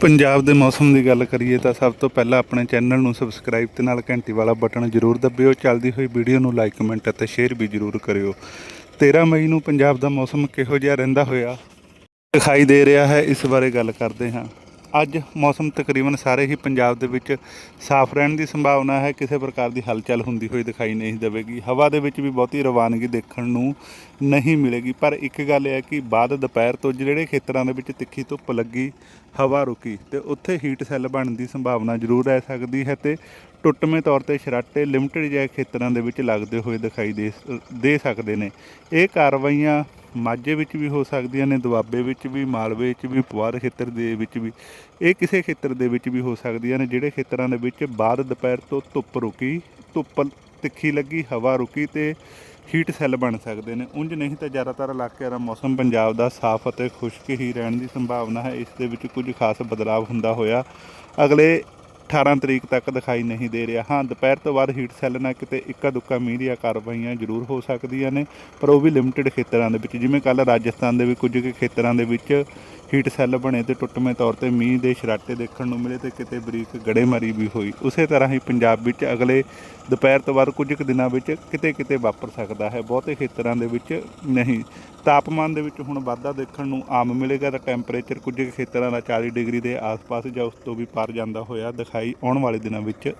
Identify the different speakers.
Speaker 1: ਪੰਜਾਬ ਦੇ ਮੌਸਮ ਦੀ ਗੱਲ ਕਰੀਏ ਤਾਂ ਸਭ ਤੋਂ ਪਹਿਲਾਂ ਆਪਣੇ ਚੈਨਲ ਨੂੰ ਸਬਸਕ੍ਰਾਈਬ ਤੇ ਨਾਲ ਘੰਟੀ ਵਾਲਾ ਬਟਨ ਜ਼ਰੂਰ ਦਬਿਓ। ਚੱਲਦੀ ਹੋਈ ਵੀਡੀਓ ਨੂੰ ਲਾਈਕ, ਕਮੈਂਟ ਅਤੇ ਸ਼ੇਅਰ ਵੀ ਜ਼ਰੂਰ ਕਰਿਓ। 13 ਮਈ ਨੂੰ ਪੰਜਾਬ ਦਾ ਮੌਸਮ ਕਿਹੋ ਜਿਹਾ ਰਹਿੰਦਾ ਹੋਇਆ ਦਿਖਾਈ ਦੇ ਰਿਹਾ ਹੈ, ਇਸ ਬਾਰੇ ਗੱਲ ਕਰਦੇ ਹਾਂ। ਅੱਜ ਮੌਸਮ ਤਕਰੀਬਨ ਸਾਰੇ ਹੀ ਪੰਜਾਬ ਦੇ ਵਿੱਚ ਸਾਫ਼ ਰਹਿਣ ਦੀ ਸੰਭਾਵਨਾ ਹੈ। ਕਿਸੇ ਪ੍ਰਕਾਰ ਦੀ ਹਲਚਲ ਹੁੰਦੀ ਹੋਈ ਦਿਖਾਈ ਨਹੀਂ ਦੇਵੇਗੀ। ਹਵਾ ਦੇ ਵਿੱਚ ਵੀ ਬਹੁਤੀ ਰਵਾਨਗੀ ਦੇਖਣ ਨੂੰ ਨਹੀਂ ਮਿਲੇਗੀ। ਪਰ ਇੱਕ ਗੱਲ ਇਹ ਹੈ ਕਿ ਬਾਅਦ ਦੁਪਹਿਰ ਤੋਂ ਜਿਹੜੇ ਖੇਤਰਾਂ ਦੇ ਵਿੱਚ ਤਿੱਖੀ ਧੁੱਪ ਲੱਗੀ, ਹਵਾ ਰੁਕੀ ਤੇ ਉੱਥੇ ਹੀਟ ਸੈੱਲ ਬਣਨ ਦੀ ਸੰਭਾਵਨਾ ਜ਼ਰੂਰ ਰਹਿ ਸਕਦੀ ਹੈ ਤੇ ਟੁੱਟਵੇਂ ਤੌਰ ਤੇ ਸ਼ਰਾਟੇ ਲਿਮਟਿਡ ਜਿਹੇ ਖੇਤਰਾਂ ਦੇ ਵਿੱਚ ਲੱਗਦੇ ਹੋਏ ਦਿਖਾਈ ਦੇ ਦੇ ਸਕਦੇ ਨੇ। ਇਹ ਕਾਰਵਾਈਆਂ ਮਾਝੇ ਵਿੱਚ ਵੀ ਹੋ ਸਕਦੀਆਂ ਨੇ, ਦੁਆਬੇ ਵਿੱਚ ਵੀ, ਮਾਲਵੇ ਵਿੱਚ ਵੀ, ਪੁਆਧ ਖੇਤਰ ਦੇ ਵਿੱਚ ਵੀ। ਇਹ ਕਿਸੇ ਖੇਤਰ ਦੇ ਵਿੱਚ ਵੀ ਹੋ ਸਕਦੀਆਂ ਨੇ, ਜਿਹੜੇ ਖੇਤਰਾਂ ਦੇ ਵਿੱਚ ਬਾਅਦ ਦੁਪਹਿਰ ਤੋਂ ਧੁੱਪ ਰੁਕੀ, ਧੁੱਪ ਤਿੱਖੀ ਲੱਗੀ, ਹਵਾ ਰੁਕੀ ਤੇ ਹੀਟ ਸੈੱਲ ਬਣ ਸਕਦੇ ਨੇ। ਉਂਝ ਨਹੀਂ ਤਾਂ ਜ਼ਿਆਦਾਤਰ ਇਲਾਕਿਆਂ ਦਾ ਮੌਸਮ ਪੰਜਾਬ ਦਾ ਸਾਫ਼ ਅਤੇ ਖੁਸ਼ਕ ਹੀ ਰਹਿਣ ਦੀ ਸੰਭਾਵਨਾ ਹੈ। ਇਸ ਦੇ ਵਿੱਚ ਕੁਝ ਖਾਸ ਬਦਲਾਅ ਹੁੰਦਾ ਹੋਇਆ। ਅਗਲੇ 18 ਤਰੀਕ ਤੱਕ ਦਿਖਾਈ ਨਹੀਂ ਦੇ ਰਿਹਾ। ਹਾਂ, ਦੁਪਹਿਰ ਤੋਂ ਬਾਅਦ ਹੀਟ ਸੈੱਲ ਨਾਲ ਕਿਤੇ ਇੱਕਾ ਦੁੱਕਾ ਮੀਂਹ ਦੀਆਂ ਕਾਰਵਾਈਆਂ ਜ਼ਰੂਰ ਹੋ ਸਕਦੀਆਂ ਨੇ, ਪਰ ਉਹ ਵੀ ਲਿਮਟਿਡ ਖੇਤਰਾਂ ਦੇ ਵਿੱਚ, ਜਿਵੇਂ ਕੱਲ ਰਾਜਸਥਾਨ ਦੇ ਵੀ ਕੁਝ ਕੁ ਖੇਤਰਾਂ ਦੇ ਵਿੱਚ ਹੀਟ ਸੈੱਲ ਬਣੇ ਤੇ ਟੁੱਟਵੇਂ ਤੌਰ ਤੇ ਮੀਂਹ ਦੇ ਸ਼ਰਾਟੇ ਦੇਖਣ ਨੂੰ ਮਿਲੇ ਤੇ ਕਿਤੇ ਬਰੀਕ ਗੜੇਮਾਰੀ ਵੀ ਹੋਈ। ਉਸੇ ਤਰ੍ਹਾਂ ਹੀ ਪੰਜਾਬ ਵਿੱਚ ਅਗਲੇ ਦੁਪਹਿਰ ਤੋਂ ਬਾਅਦ ਕੁਝ ਕੁ ਦਿਨਾਂ ਵਿੱਚ ਕਿਤੇ ਕਿਤੇ ਵਾਪਰ ਸਕਦਾ ਹੈ। ਬਹੁਤੇ ਖੇਤਰਾਂ ਦੇ ਵਿੱਚ ਨਹੀਂ। ਤਾਪਮਾਨ ਦੇ ਵਿੱਚ ਹੁਣ ਵਾਧਾ ਦੇਖਣ ਨੂੰ ਆਮ ਮਿਲੇਗਾ ਤਾਂ ਟੈਂਪਰੇਚਰ ਕੁਝ ਕੁ ਖੇਤਰਾਂ ਦਾ 40 ਡਿਗਰੀ ਦੇ ਆਸ-ਪਾਸ ਜਾਂ ਉਸ ਤੋਂ ਵੀ ਪਾਰ ਜਾਂਦਾ ਹੋਇਆ ਦਿਖਾਈ ਆਉਣ ਵਾਲੇ ਦਿਨਾਂ ਵਿੱਚ